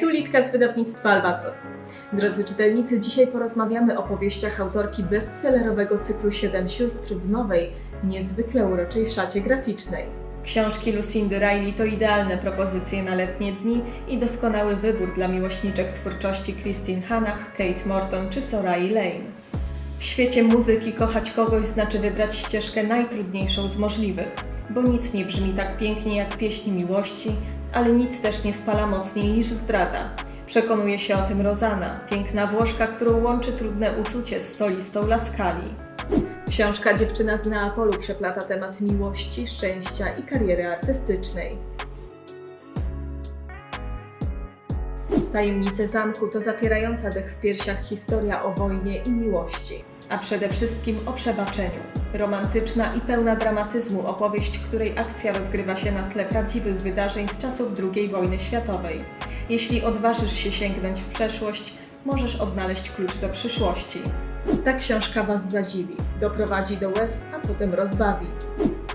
tu Litka z wydawnictwa Albatros. Drodzy czytelnicy, dzisiaj porozmawiamy o powieściach autorki bestsellerowego cyklu Siedem Sióstr w nowej, niezwykle uroczej szacie graficznej. Książki Lucindy Riley to idealne propozycje na letnie dni i doskonały wybór dla miłośniczek twórczości Christine Hanach, Kate Morton czy Sorai Lane. W świecie muzyki kochać kogoś znaczy wybrać ścieżkę najtrudniejszą z możliwych, bo nic nie brzmi tak pięknie jak pieśń miłości, ale nic też nie spala mocniej niż zdrada. Przekonuje się o tym Rozana, piękna Włoszka, którą łączy trudne uczucie z solistą Laskali. Książka Dziewczyna z Neapolu przeplata temat miłości, szczęścia i kariery artystycznej. Tajemnice zamku to zapierająca dech w piersiach historia o wojnie i miłości, a przede wszystkim o przebaczeniu. Romantyczna i pełna dramatyzmu opowieść, której akcja rozgrywa się na tle prawdziwych wydarzeń z czasów II wojny światowej. Jeśli odważysz się sięgnąć w przeszłość, możesz odnaleźć klucz do przyszłości. Ta książka Was zadziwi, doprowadzi do łez, a potem rozbawi.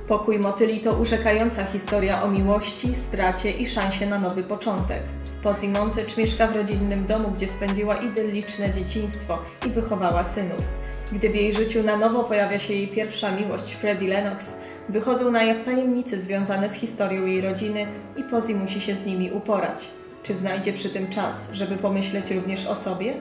Pokój Motyli to urzekająca historia o miłości, stracie i szansie na nowy początek. Pozi Montycz mieszka w rodzinnym domu, gdzie spędziła idylliczne dzieciństwo i wychowała synów. Gdy w jej życiu na nowo pojawia się jej pierwsza miłość, Freddie Lennox, wychodzą na jaw tajemnice związane z historią jej rodziny i Pozi musi się z nimi uporać. Czy znajdzie przy tym czas, żeby pomyśleć również o sobie?